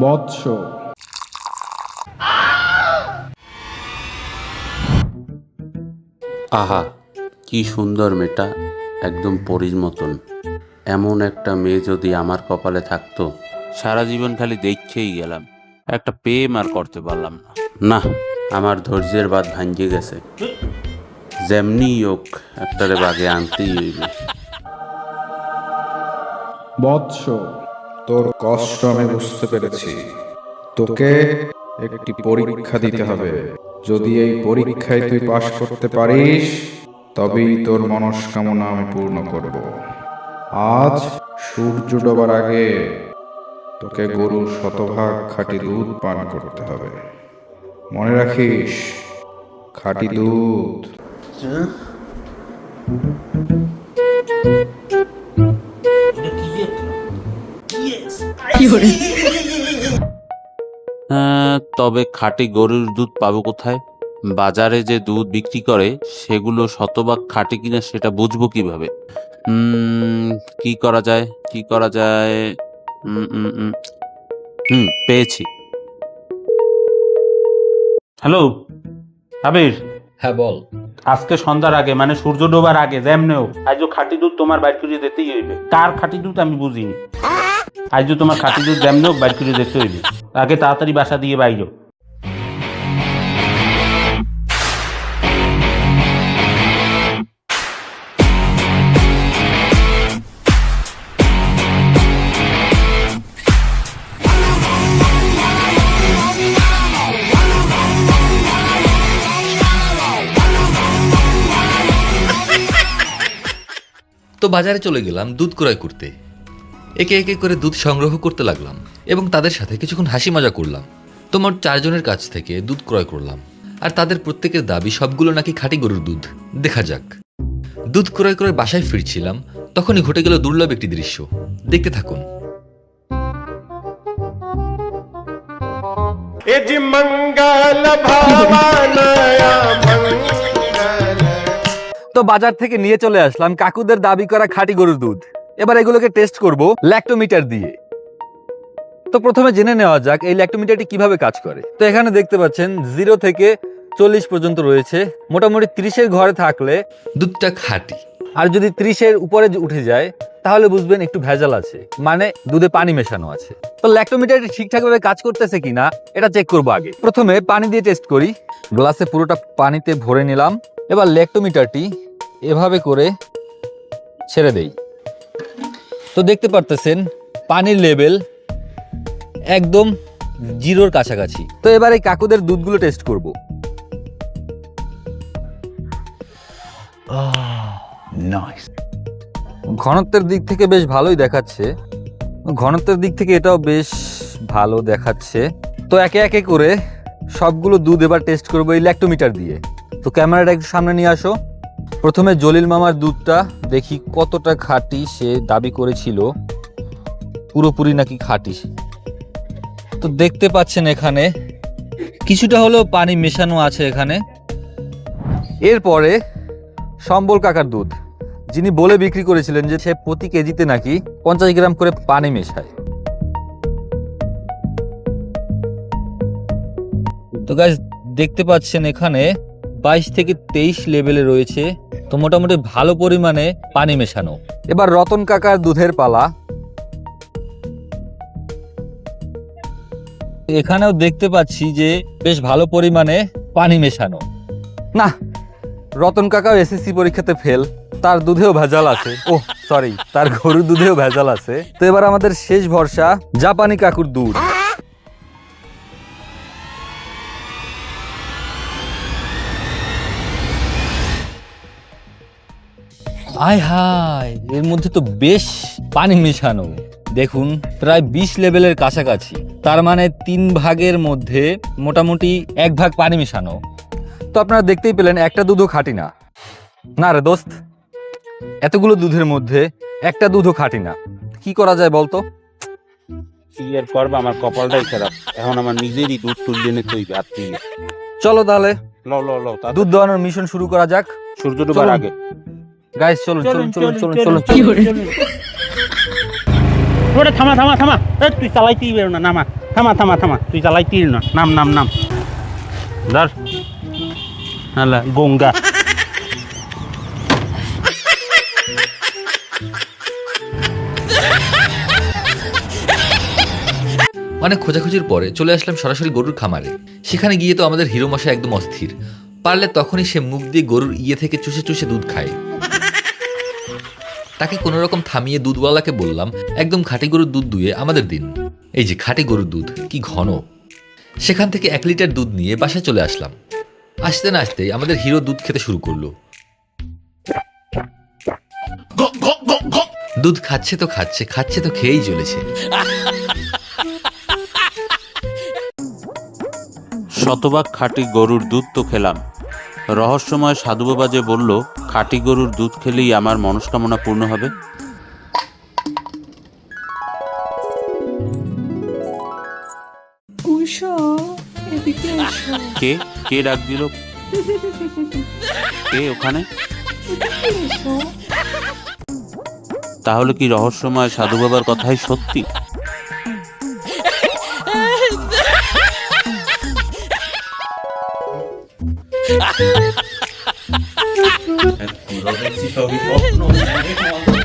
বৎস। আহা কি সুন্দর মেয়েটা একদম পরীর মতন। এমন একটা মেয়ে যদি আমার কপালে থাকতো সারা জীবন খালি দেখছেই গেলাম। একটা প্রেম আর করতে পারলাম না। না আমার ধৈর্যের বাদ ভাঙ্গে গেছে। যেমনি হোক একটারে বাগে আনতেই হইবে। বৎস। তোর কষ্ট আমি বুঝতে পেরেছি। তোকে একটি পরীক্ষা দিতে হবে। যদি এই পরীক্ষায় তুই পাশ করতে পারিস, তবেই তোর মনস্কামনা আমি পূর্ণ করব। আজ সূর্য ডোবার আগে তোকে গরুর শতভাগ খাঁটি দুধ পান করতে হবে। মনে রাখিস, খাঁটি দুধ। তবে খাঁটি গরুর দুধ পাবো কোথায়? বাজারে যে দুধ বিক্রি করে সেগুলো শতভাগ খাঁটি কিনা সেটা বুঝব কীভাবে? উম, কি করা যায়? কি করা যায়। হুম পেয়েছি। হ্যালো আবির। হ্যাঁ বল। আজকে সন্ধ্যার আগে মানে সূর্য ডোবার আগে যেমনেও। আজও খাঁটি দুধ তোমার বাইর করে দিতেই হইবে। কার খাঁটি দুধ আমি বুঝিনি। আজও তোমার খাঁটি দুধ যেমনেও বাইর করে দেখতে হইবে। আগে তাড়াতাড়ি বাসা দিয়ে বাইরো। তো বাজারে চলে গেলাম দুধ ক্রয় করতে। একে একে করে দুধ সংগ্রহ করতে লাগলাম এবং তাদের সাথে কিছুক্ষণ হাসি মজা করলাম। তোমার চারজনের কাছ থেকে দুধ ক্রয় করলাম। আর তাদের প্রত্যেকের দাবি সবগুলো নাকি খাঁটি গরুর দুধ। দেখা যাক। দুধ ক্রয় করে বাসায় ফিরছিলাম তখনই ঘটে গেল দুর্লভ একটি দৃশ্য। দেখতে থাকুন। তো বাজার থেকে নিয়ে চলে আসলাম কাকুদের দাবি করা খাঁটি গরুর দুধ। এবার এগুলোকে টেস্ট করব ল্যাক্টোমিটার দিয়ে। তো প্রথমে জেনে নেওয়া যাক এই ল্যাক্টোমিটারটি কীভাবে কাজ করে। তো এখানে দেখতে পাচ্ছেন জিরো থেকে চল্লিশ পর্যন্ত রয়েছে। মোটামুটি ত্রিশের ঘরে থাকলে দুধটা খাঁটি। আর যদি ত্রিশের উপরে উঠে যায় তাহলে বুঝবেন একটু ভেজাল আছে। মানে দুধে পানি মেশানো আছে। তো ল্যাক্টোমিটারটি ঠিকঠাকভাবে কাজ করতেছে কিনা এটা চেক করব আগে। প্রথমে পানি দিয়ে টেস্ট করি। গ্লাসে পুরোটা পানিতে ভরে নিলাম। এবার ল্যাক্টোমিটারটি এভাবে করে ছেড়ে দেই। তো দেখতে পারতেছেন, পানির লেভেল একদম জিরোর কাছাকাছি। তো এবার এই কাকুদের দুধগুলো টেস্ট করব। ঘনত্বের দিক থেকে বেশ ভালোই দেখাচ্ছে। ঘনত্বের দিক থেকে এটাও বেশ ভালো দেখাচ্ছে। তো একে একে করে সবগুলো দুধ এবার টেস্ট করব এই ল্যাক্টোমিটার দিয়ে। তো ক্যামেরাটা একটু সামনে নিয়ে আসো। প্রথমে জলিল মামার দুধটা দেখি কতটা খাঁটি সে দাবি করেছিল। পুরোপুরি নাকি খাঁটি তো দেখতে পাচ্ছেন এখানে কিছুটা হলেও পানি মেশানো আছে এখানে। এরপরে সম্বল কাকার দুধ, যিনি বলে বিক্রি করেছিলেন যে সে প্রতি কেজিতে নাকি পঞ্চাশ গ্রাম করে পানি মেশায়। তো গাছ দেখতে পাচ্ছেন এখানে বাইশ থেকে তেইশ লেভেলে রয়েছে। তো মোটামুটি ভালো পরিমাণে পানি মেশানো। এবার রতন কাকার দুধের পালা। এখানেও দেখতে পাচ্ছি যে বেশ ভালো পরিমাণে পানি মেশানো। না রতন কাকাও এসএসসি পরীক্ষাতে ফেল তার দুধেও ভেজাল আছে। ও সরি তার গরুর দুধেও ভেজাল আছে। তো এবার আমাদের শেষ ভরসা জাপানি কাকুর দুধ। আয় হায় এর মধ্যে তো বেশ পানি মেশানো। দেখুন প্রায় বিশ লেভেলের কাছাকাছি। তার মানে তিন ভাগের মধ্যে মোটামুটি এক ভাগ পানি মেশানো। তো আপনারা দেখতেই পেলেন একটা দুধও খাঁটি না। না রে দোস্ত এতগুলো দুধের মধ্যে একটা দুধও খাঁটি না। কি করা যায় বলতো? কি আর করব আমার কপালটাই খারাপ। এখন আমার নিজেরই দুধ তুলিয়ে নিতে হইবে আর তুই চলো তাহলে। ল ল ল দুধ দোয়ানোর মিশন শুরু করা যাক। সূর্য ডোবার আগে। গাইস চলুন চলুন চলুন চলুন চলুন চলুন ওটা থামা থামা থামা। এ, তুই চালাইতেই বেরো না নামা। থামা থামা থামা। তুই চালাইতেই না। নাম নাম নাম। ধর। হ্যাঁ গঙ্গা। অনেক খোঁজাখুঁজির পরে চলে আসলাম সরাসরি গরুর খামারে। সেখানে গিয়ে তো আমাদের হিরো মশা একদম অস্থির। পারলে তখনই সে মুখ দিয়ে গরুর ইয়ে থেকে চুষে চুষে দুধ খায়। তাকে কোনো রকম থামিয়ে দুধওয়ালাকে বললাম, একদম খাঁটি গরুর দুধ দুয়ে আমাদের দিন। এই যে খাঁটি গরুর দুধ, কি ঘন! সেখান থেকে এক লিটার দুধ নিয়ে বাসায় চলে আসলাম। আসতে না আসতেই আমাদের হিরো দুধ খেতে শুরু করল। দুধ খাচ্ছে তো খাচ্ছে খাচ্ছে তো খেয়েই চলেছে। শতভাগ খাঁটি গরুর দুধ তো খেলাম। রহস্যময় সাধু বাবা যে বলল খাঁটি গরুর দুধ খেলেই আমার মনস্কামনা পূর্ণ হবে? উষা এদিকে এসো। কে? কে ডাক দিল? কে ওখানে? এদিকে এসো। তাহলে কি রহস্যময় সাধু বাবার কথাই সত্যি? At tulad ng si Tommy Pop noon.